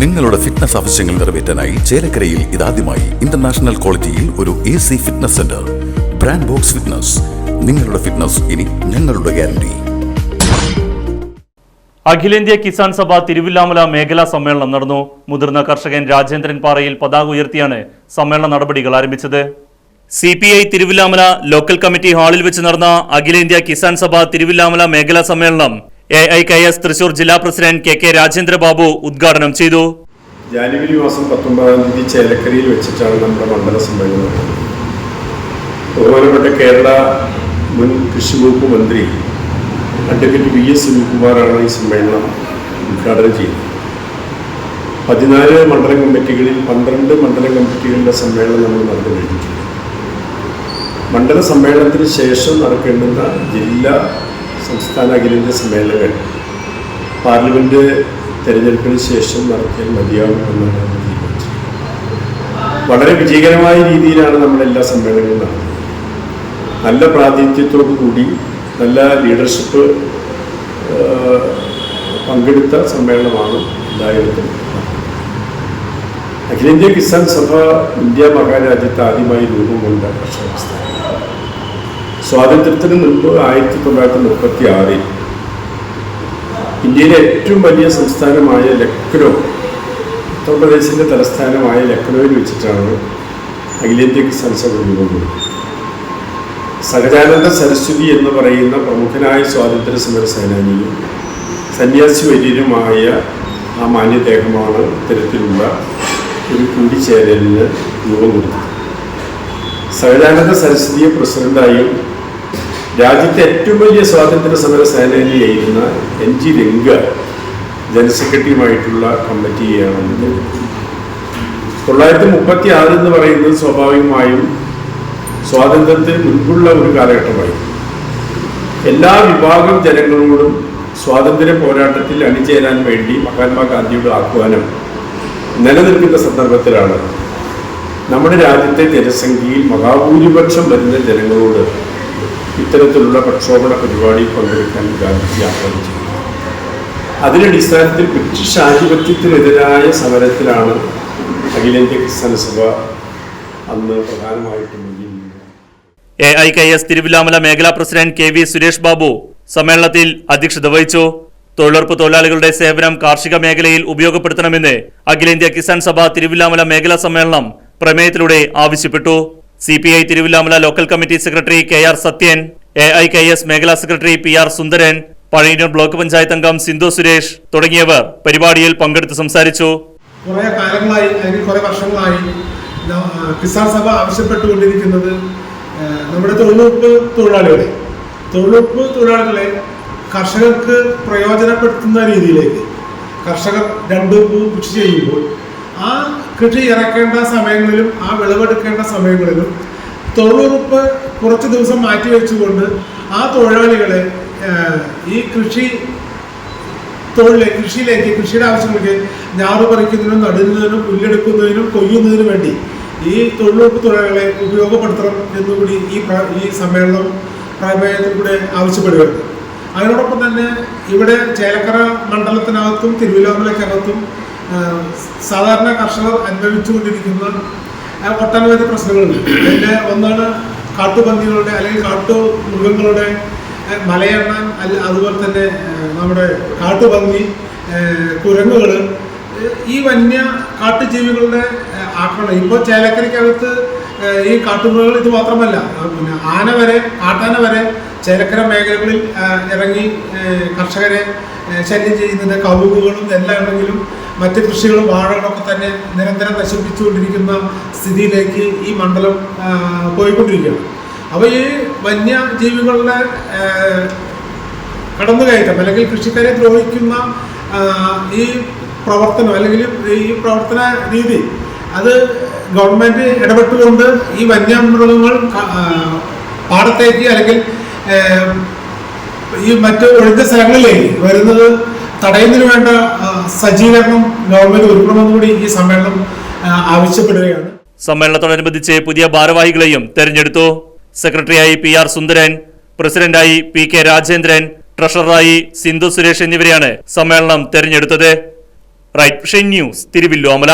നിങ്ങളുടെ ഫിറ്റ്നസ് ആവശ്യങ്ങൾ നിറവേറ്റാനായി ചേലക്കരയിൽ ഇതാദ്യമായി ഇന്റർനാഷണൽ ക്വാളിറ്റിയിൽ ഒരു A C fitness centre brand box fitness നിങ്ങളുടെ ഫിറ്റ്നസ് ഇനി ഞങ്ങളുടെ ഗ്യാരണ്ടി അഖിലേന്ത്യാ കിസാൻ സഭ തിരുവില്ലാമല മേഖലാ സമ്മേളനം നടന്നു. മുതിർന്ന കർഷകൻ രാജേന്ദ്രൻ പാറയിൽ പതാക ഉയർത്തിയാണ് സമ്മേളന നടപടികൾ ആരംഭിച്ചത്. C P I Thiruvilwamala local committee ഹാളിൽ വെച്ച് നടന്ന അഖിലേന്ത്യാ കിസാൻ സഭ തിരുവില്ലാമല മേഖലാ സമ്മേളനം A I K S Thrissur ജില്ലാ പ്രസിഡന്റ് കെ കെ രാജേന്ദ്രബാബു ഉദ്ഘാടനം ചെയ്തു. ജാനുവരി മാസം പത്തൊമ്പതാം തീയതി ചേലക്കരയിൽ വെച്ചിട്ടാണ് നമ്മുടെ മണ്ഡല സമ്മേളനം. ബഹുമാനപ്പെട്ട കേരള മുൻ കൃഷി വകുപ്പ് മന്ത്രി അഡ്വക്കേറ്റ് വി എസ് സുനിൽകുമാറാണ് ഈ സമ്മേളനം ഉദ്ഘാടനം ചെയ്തത്. പതിനാല് മണ്ഡലം കമ്മിറ്റികളിൽ പന്ത്രണ്ട് മണ്ഡലം കമ്മിറ്റികളുടെ സമ്മേളനം നമ്മൾ നടന്നു കഴിഞ്ഞിട്ടുണ്ട് മണ്ഡല സമ്മേളനത്തിന് ശേഷം നടക്കേണ്ടുന്ന ജില്ലാ സംസ്ഥാന അഖിലേന്ത്യാ സമ്മേളനങ്ങൾ. പാർലമെന്റ് തെരഞ്ഞെടുപ്പിന് ശേഷം നടത്തിയാൽ മതിയാകും എന്നാണ് വളരെ വിജയകരമായ രീതിയിലാണ് നമ്മളെല്ലാ സമ്മേളനങ്ങളും നടന്നത്. നല്ല പ്രാതിനിധ്യത്തോടു കൂടി നല്ല ലീഡർഷിപ്പ് പങ്കെടുത്ത സമ്മേളനമാണ് എല്ലായിടത്തും. അഖിലേന്ത്യാ കിസാൻ സഭ ഇന്ത്യ മഹാരാജ്യത്ത് ആദ്യമായി രൂപം കൊണ്ട പ്രസ്ഥാനം സ്വാതന്ത്ര്യത്തിന് മുൻപ് ആയിരത്തി തൊള്ളായിരത്തി മുപ്പത്തി ആറിൽ ഇന്ത്യയിലെ ഏറ്റവും വലിയ സംസ്ഥാനമായ ലക്നോ ഉത്തർപ്രദേശിന്റെ തലസ്ഥാനമായ ലക്നോയിൽ വെച്ചിട്ടാണ് അഖിലേന്ത്യക്ക് കിസാൻ സഭ രൂപം സഹജാനന്ദ സരസ്വതി എന്ന് പറയുന്ന പ്രമുഖനായ സ്വാതന്ത്ര്യ സമര സേനാനിയും സന്യാസി വര്യനുമായ ആ മാന്യദേഹമാണ് ഇത്തരത്തിലുള്ള ഒരു കൂടിച്ചേരലിന് രൂപം കൊടുത്തത്. സഹജാനന്ദ സരസ്വതിയെ പ്രസിഡന്റായും രാജ്യത്തെ ഏറ്റവും വലിയ സ്വാതന്ത്ര്യ സമര സേനാനിയായിരുന്ന എൻ ജി രംഗ ജനറൽ സെക്രട്ടറിയുമായിട്ടുള്ള കമ്മിറ്റിയെയാണ് അന്ന് തൊള്ളായിരത്തി മുപ്പത്തി ആറ് എന്ന് പറയുന്നത് സ്വാഭാവികമായും സ്വാതന്ത്ര്യത്തിന് മുൻപുള്ള ഒരു കാലഘട്ടമായി. എല്ലാ വിഭാഗം ജനങ്ങളോടും സ്വാതന്ത്ര്യ പോരാട്ടത്തിൽ അണിചേരാൻ വേണ്ടി മഹാത്മാഗാന്ധിയുടെ ആഹ്വാനം നിലനിൽക്കുന്ന സന്ദർഭത്തിലാണ്. നമ്മുടെ രാജ്യത്തെ ജനസംഖ്യയിൽ മഹാഭൂരിപക്ഷം വരുന്ന ജനങ്ങളോട് ഇത്തരത്തിലുള്ള പ്രക്ഷോഭണ പരിപാടിയിൽ പങ്കെടുക്കാൻ ഗാന്ധിജി ആഹ്വാനം അതിന്റെ അതിനടിസ്ഥാനത്തിൽ ബ്രിട്ടീഷ് ആധിപത്യത്തിനെതിരായ സമരത്തിലാണ് അഖിലേന്ത്യാ ക്രിസ്ത്യൻ സഭ അന്ന് പ്രധാനമായിട്ടും. A I K S Thiruvilwamala മേഖലാ president K V Suresh Babu സമ്മേളനത്തിൽ അധ്യക്ഷത വഹിച്ചു. തൊഴിലുറപ്പ് തൊഴിലാളികളുടെ സേവനം കാർഷിക മേഖലയിൽ ഉപയോഗപ്പെടുത്തണമെന്ന് അഖിലേന്ത്യാ കിസാൻ സഭ തിരുവില്ലാമല മേഖലാ സമ്മേളനം പ്രമേയത്തിലൂടെ ആവശ്യപ്പെട്ടു. C P I Thiruvilwamala local committee secretary K R Sathyan A I K S മേഖലാ secretary P R Sundaran Pazhayannur block panchayat അംഗം സിന്ധു സുരേഷ് തുടങ്ങിയവർ പരിപാടിയിൽ പങ്കെടുത്ത് സംസാരിച്ചു. കുറേ കാലങ്ങളായി അല്ലെങ്കിൽ കുറേ വർഷങ്ങളായി കിസാൻ സഭ ആവശ്യപ്പെട്ടുകൊണ്ടിരിക്കുന്നത് നമ്മുടെ തൊഴിലുറപ്പ് തൊഴിലാളികളെ തൊഴിലുറപ്പ് തൊഴിലാളികളെ കർഷകർക്ക് പ്രയോജനപ്പെടുത്തുന്ന രീതിയിലേക്ക് കർഷകർ രണ്ടു കൃഷി ചെയ്യുമ്പോൾ ആ കൃഷി ഇറക്കേണ്ട സമയങ്ങളിലും ആ വിളവെടുക്കേണ്ട സമയങ്ങളിലും തൊഴിലുറപ്പ് കുറച്ച് ദിവസം മാറ്റി വെച്ചുകൊണ്ട് ആ തൊഴിലാളികളെ ഈ കൃഷി തൊഴിലെ കൃഷിയിലേക്ക് കൃഷിയുടെ ആവശ്യങ്ങൾക്ക് ഞാറ് പറിക്കുന്നതിനും നടുന്നതിനും പുല്ലെടുക്കുന്നതിനും കൊയ്യുന്നതിനും വേണ്ടി ഈ തൊഴിലുറപ്പ് തൊഴിലാളികളെ ഉപയോഗപ്പെടുത്തണം എന്നുകൂടി ഈ ഈ സമ്മേളനം പ്രമേയത്തിൽ കൂടെ അതിനോടൊപ്പം തന്നെ ഇവിടെ ചേലക്കര മണ്ഡലത്തിനകത്തും തിരുവല്ലാമലയ്ക്കകത്തും സാധാരണ കർഷകർ അനുഭവിച്ചുകൊണ്ടിരിക്കുന്ന ഒട്ടനവധി പ്രശ്നങ്ങളുണ്ട്. അതിന്റെ ഒന്നാണ് കാട്ടുപന്നികളുടെ അല്ലെങ്കിൽ കാട്ടു മൃഗങ്ങളുടെ മലയെണ്ണാൻ അല്ല അതുപോലെ തന്നെ നമ്മുടെ കാട്ടുപന്നി കുരങ്ങുകൾ ഈ വന്യ കാട്ടുജീവികളുടെ ആക്രമണം. ഇപ്പോൾ ചേലക്കരയ്ക്കകത്ത് ഈ കാട്ടുമൃഗങ്ങൾ ഇത് മാത്രമല്ല. പിന്നെ ആന വരെ കാട്ടാന വരെ ചേലക്കര മേഖലകളിൽ ഇറങ്ങി കർഷകരെ ശല്യം ചെയ്യുന്നത് കവുകുകളും നെല്ലാണെങ്കിലും മറ്റ് കൃഷികളും വാഴകളൊക്കെ തന്നെ നിരന്തരം നശിപ്പിച്ചുകൊണ്ടിരിക്കുന്ന സ്ഥിതിയിലേക്ക് ഈ മണ്ഡലം പോയിക്കൊണ്ടിരിക്കുകയാണ്. അപ്പോൾ ഈ വന്യജീവികളുടെ കടന്നുകയറ്റം അല്ലെങ്കിൽ കൃഷിക്കാരെ ദ്രോഹിക്കുന്ന ഈ പ്രവർത്തനം അല്ലെങ്കിൽ ഈ പ്രവർത്തന രീതി അത് ഗവൺമെന്റ് ഇടപെട്ടുകൊണ്ട് ഈ വന്യമൃഗങ്ങൾ പാടത്തേക്ക് അല്ലെങ്കിൽ ഈ മറ്റ് ഒഴിഞ്ഞ സ്ഥലങ്ങളിലേക്ക് വരുന്നത് തടയുന്നതിന് വേണ്ട സജ്ജീകരണം ഗവൺമെന്റ് ഒരുക്കണമെന്ന് കൂടി ഈ സമ്മേളനം ആവശ്യപ്പെടുകയാണ്. സമ്മേളനത്തോടനുബന്ധിച്ച് പുതിയ ഭാരവാഹികളെയും തെരഞ്ഞെടുത്തു. സെക്രട്ടറിയായി പി ആർ സുന്ദരൻ പ്രസിഡന്റായി പി കെ രാജേന്ദ്രൻ ട്രഷററായി സിന്ധു സുരേഷ് എന്നിവരെയാണ് സമ്മേളനം തെരഞ്ഞെടുത്തത്. Right news Thiruvilwamala